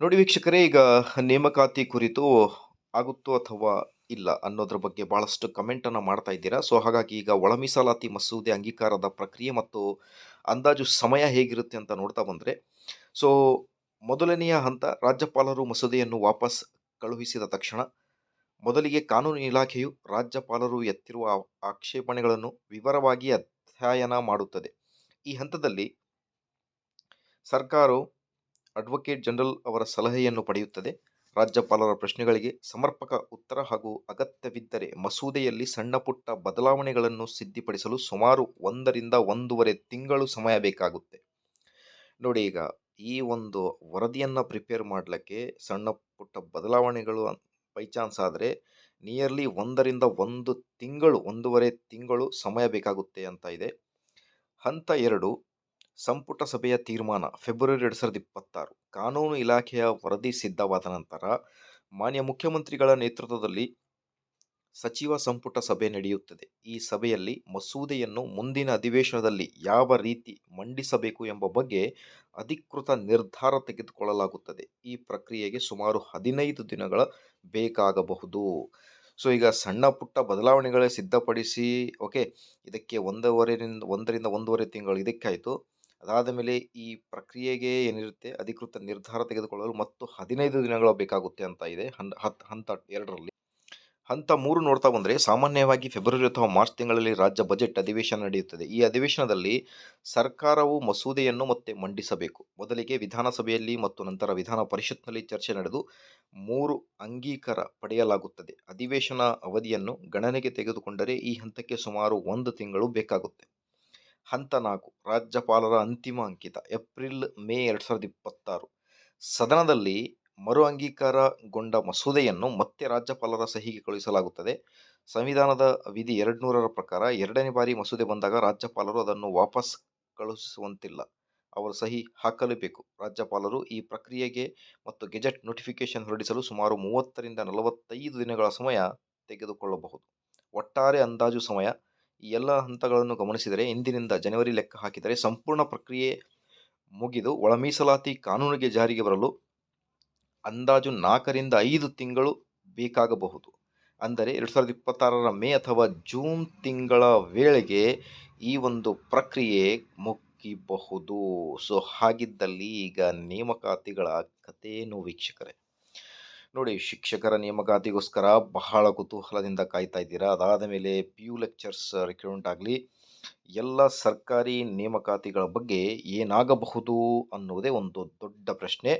ನೋಡಿ ವೀಕ್ಷಕರೇ, ಈಗ ನೇಮಕಾತಿ ಕುರಿತು ಆಗುತ್ತೋ ಅಥವಾ ಇಲ್ಲ ಅನ್ನೋದ್ರ ಬಗ್ಗೆ ಭಾಳಷ್ಟು ಕಮೆಂಟನ್ನು ಮಾಡ್ತಾ ಇದ್ದೀರಾ. ಸೊ ಹಾಗಾಗಿ ಈಗ ಒಳ ಮೀಸಲಾತಿ ಮಸೂದೆ ಅಂಗೀಕಾರದ ಪ್ರಕ್ರಿಯೆ ಮತ್ತು ಅಂದಾಜು ಸಮಯ ಹೇಗಿರುತ್ತೆ ಅಂತ ನೋಡ್ತಾ ಬಂದರೆ ಸೊ ಮೊದಲನೆಯ ಹಂತ ರಾಜ್ಯಪಾಲರು ಮಸೂದೆಯನ್ನು ವಾಪಸ್ ಕಳುಹಿಸಿದ ತಕ್ಷಣ ಮೊದಲಿಗೆ ಕಾನೂನು ಇಲಾಖೆಯು ರಾಜ್ಯಪಾಲರು ಎತ್ತಿರುವ ಆಕ್ಷೇಪಣೆಗಳನ್ನು ವಿವರವಾಗಿ ಅಧ್ಯಯನ ಮಾಡುತ್ತದೆ. ಈ ಹಂತದಲ್ಲಿ ಸರ್ಕಾರವು ಅಡ್ವೊಕೇಟ್ ಜನರಲ್ ಅವರ ಸಲಹೆಯನ್ನು ಪಡೆಯುತ್ತದೆ. ರಾಜ್ಯಪಾಲರ ಪ್ರಶ್ನೆಗಳಿಗೆ ಸಮರ್ಪಕ ಉತ್ತರ ಹಾಗೂ ಅಗತ್ಯವಿದ್ದರೆ ಮಸೂದೆಯಲ್ಲಿ ಸಣ್ಣಪುಟ್ಟ ಬದಲಾವಣೆಗಳನ್ನು ಸಿದ್ಧಪಡಿಸಲು ಸುಮಾರು ಒಂದರಿಂದ ಒಂದೂವರೆ ತಿಂಗಳು ಸಮಯ ಬೇಕಾಗುತ್ತೆ. ನೋಡಿ ಈಗ ಈ ಒಂದು ವರದಿಯನ್ನು ಪ್ರಿಪೇರ್ ಮಾಡಲಿಕ್ಕೆ ಸಣ್ಣ ಪುಟ್ಟ ಬದಲಾವಣೆಗಳು ಬೈ ಚಾನ್ಸ್ ಆದರೆ ನಿಯರ್ಲಿ ಒಂದರಿಂದ ಒಂದು ತಿಂಗಳು, ಒಂದೂವರೆ ತಿಂಗಳು ಸಮಯ ಬೇಕಾಗುತ್ತೆ ಅಂತ ಇದೆ. ಹಂತ ಎರಡು ಸಂಪುಟ ಸಭೆಯ ತೀರ್ಮಾನ ಫೆಬ್ರವರಿ ಎರಡು ಸಾವಿರದ ಇಪ್ಪತ್ತಾರು. ಕಾನೂನು ಇಲಾಖೆಯ ವರದಿ ಸಿದ್ಧವಾದ ನಂತರ ಮಾನ್ಯ ಮುಖ್ಯಮಂತ್ರಿಗಳ ನೇತೃತ್ವದಲ್ಲಿ ಸಚಿವ ಸಂಪುಟ ಸಭೆ ನಡೆಯುತ್ತದೆ. ಈ ಸಭೆಯಲ್ಲಿ ಮಸೂದೆಯನ್ನು ಮುಂದಿನ ಅಧಿವೇಶನದಲ್ಲಿ ಯಾವ ರೀತಿ ಮಂಡಿಸಬೇಕು ಎಂಬ ಬಗ್ಗೆ ಅಧಿಕೃತ ನಿರ್ಧಾರ ತೆಗೆದುಕೊಳ್ಳಲಾಗುತ್ತದೆ. ಈ ಪ್ರಕ್ರಿಯೆಗೆ ಸುಮಾರು ಹದಿನೈದು ದಿನಗಳ ಬೇಕಾಗಬಹುದು. ಸೊ, ಈಗ ಸಣ್ಣ ಪುಟ್ಟ ಬದಲಾವಣೆಗಳೇ ಸಿದ್ಧಪಡಿಸಿ, ಓಕೆ, ಇದಕ್ಕೆ ಒಂದೂವರೆಯಿಂದ ಒಂದರಿಂದ ಒಂದೂವರೆ ತಿಂಗಳು ಇದಕ್ಕಾಯಿತು. ಅದಾದ ಮೇಲೆ ಈ ಪ್ರಕ್ರಿಯೆಗೆ ಏನಿರುತ್ತೆ? ಅಧಿಕೃತ ನಿರ್ಧಾರ ತೆಗೆದುಕೊಳ್ಳಲು ಮತ್ತು ಹದಿನೈದು ದಿನಗಳು ಬೇಕಾಗುತ್ತೆ ಅಂತ ಇದೆ. ಹನ್ ಹತ್ತು ಹಂತ ಎರಡರಲ್ಲಿ. ಹಂತ ಮೂರು ನೋಡ್ತಾ ಬಂದರೆ ಸಾಮಾನ್ಯವಾಗಿ ಫೆಬ್ರವರಿ ಅಥವಾ ಮಾರ್ಚ್ ತಿಂಗಳಲ್ಲಿ ರಾಜ್ಯ ಬಜೆಟ್ ಅಧಿವೇಶನ ನಡೆಯುತ್ತದೆ. ಈ ಅಧಿವೇಶನದಲ್ಲಿ ಸರ್ಕಾರವು ಮಸೂದೆಯನ್ನು ಮತ್ತೆ ಮಂಡಿಸಬೇಕು. ಮೊದಲಿಗೆ ವಿಧಾನಸಭೆಯಲ್ಲಿ ಮತ್ತು ನಂತರ ವಿಧಾನ ಪರಿಷತ್ನಲ್ಲಿ ಚರ್ಚೆ ನಡೆದು ಮೂರು ಅಂಗೀಕಾರ ಪಡೆಯಲಾಗುತ್ತದೆ. ಅಧಿವೇಶನ ಅವಧಿಯನ್ನು ಗಣನೆಗೆ ತೆಗೆದುಕೊಂಡರೆ ಈ ಹಂತಕ್ಕೆ ಸುಮಾರು ಒಂದು ತಿಂಗಳು ಬೇಕಾಗುತ್ತೆ. ಹಂತ ನಾಲ್ಕು, ರಾಜ್ಯಪಾಲರ ಅಂತಿಮ ಅಂಕಿತ, ಏಪ್ರಿಲ್ ಮೇ ಎರಡು ಸಾವಿರದ ಇಪ್ಪತ್ತಾರು. ಸದನದಲ್ಲಿ ಮರು ಅಂಗೀಕಾರಗೊಂಡ ಮಸೂದೆಯನ್ನು ಮತ್ತೆ ರಾಜ್ಯಪಾಲರ ಸಹಿಗೆ ಕಳುಹಿಸಲಾಗುತ್ತದೆ. ಸಂವಿಧಾನದ ವಿಧಿ ಎರಡುನೂರರ ಪ್ರಕಾರ ಎರಡನೇ ಬಾರಿ ಮಸೂದೆ ಬಂದಾಗ ರಾಜ್ಯಪಾಲರು ಅದನ್ನು ವಾಪಸ್ ಕಳುಹಿಸುವಂತಿಲ್ಲ. ಅವರು ಸಹಿ ಹಾಕಲೇಬೇಕು. ರಾಜ್ಯಪಾಲರು ಈ ಪ್ರಕ್ರಿಯೆಗೆ ಮತ್ತು ಗೆಜೆಟ್ ನೋಟಿಫಿಕೇಶನ್ ಹೊರಡಿಸಲು ಸುಮಾರು ಮೂವತ್ತರಿಂದ ನಲವತ್ತೈದು ದಿನಗಳ ಸಮಯ ತೆಗೆದುಕೊಳ್ಳಬಹುದು. ಒಟ್ಟಾರೆ ಅಂದಾಜು ಸಮಯ ಈ ಎಲ್ಲ ಹಂತಗಳನ್ನು ಗಮನಿಸಿದರೆ ಇಂದಿನಿಂದ ಜನವರಿ ಲೆಕ್ಕ ಹಾಕಿದರೆ ಸಂಪೂರ್ಣ ಪ್ರಕ್ರಿಯೆ ಮುಗಿದು ಒಳ ಮೀಸಲಾತಿ ಕಾನೂನಿಗೆ ಜಾರಿಗೆ ಬರಲು ಅಂದಾಜು ನಾಲ್ಕರಿಂದ ಐದು ತಿಂಗಳು ಬೇಕಾಗಬಹುದು. ಅಂದರೆ ಎರಡು ಸಾವಿರದ ಇಪ್ಪತ್ತಾರರ ಮೇ ಅಥವಾ ಜೂನ್ ತಿಂಗಳ ವೇಳೆಗೆ ಈ ಒಂದು ಪ್ರಕ್ರಿಯೆ ಮುಗಿಬಹುದು. ಸೊ, ಹಾಗಿದ್ದಲ್ಲಿ ಈಗ ನೇಮಕಾತಿಗಳ ಕಥೇನು ವೀಕ್ಷಕರೇ. ನೋಡಿ, ಶಿಕ್ಷಕರ ನೇಮಕಾತಿಗೋಸ್ಕರ ಬಹಳ ಕುತೂಹಲದಿಂದ ಕಾಯ್ತಾ ಇದ್ದೀರಾ? ಅದಾದ ಮೇಲೆ ಪಿ ಯು ಲೆಕ್ಚರ್ಸ್ ರಿಕ್ರೂಟ್ಮೆಂಟ್ ಆಗಲಿ, ಎಲ್ಲ ಸರ್ಕಾರಿ ನೇಮಕಾತಿಗಳ ಬಗ್ಗೆ ಏನಾಗಬಹುದು ಅನ್ನುವುದೇ ಒಂದು ದೊಡ್ಡ ಪ್ರಶ್ನೆ.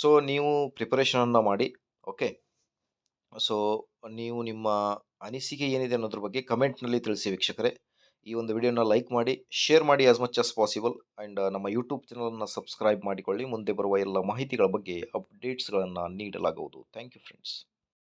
ಸೊ ನೀವು ಪ್ರಿಪರೇಷನನ್ನು ಮಾಡಿ ಓಕೆ ಸೊ ನೀವು ನಿಮ್ಮ ಅನಿಸಿಕೆ ಏನಿದೆ ಅನ್ನೋದ್ರ ಬಗ್ಗೆ ಕಮೆಂಟ್ನಲ್ಲಿ ತಿಳಿಸಿ ವೀಕ್ಷಕರೇ. ಈ ಒಂದು ವಿಡಿಯೋನ ಲೈಕ್ ಮಾಡಿ, ಶೇರ್ ಮಾಡಿ as much as possible and ನಮ್ಮ ಯೂಟ್ಯೂಬ್ ಚಾನಲನ್ನು ಸಬ್ಸ್ಕ್ರೈಬ್ ಮಾಡಿಕೊಳ್ಳಿ. ಮುಂದೆ ಬರುವ ಎಲ್ಲ ಮಾಹಿತಿಗಳ ಬಗ್ಗೆ ಅಪ್ಡೇಟ್ಸ್ಗಳನ್ನು ನೀಡಲಾಗುವುದು. Thank you friends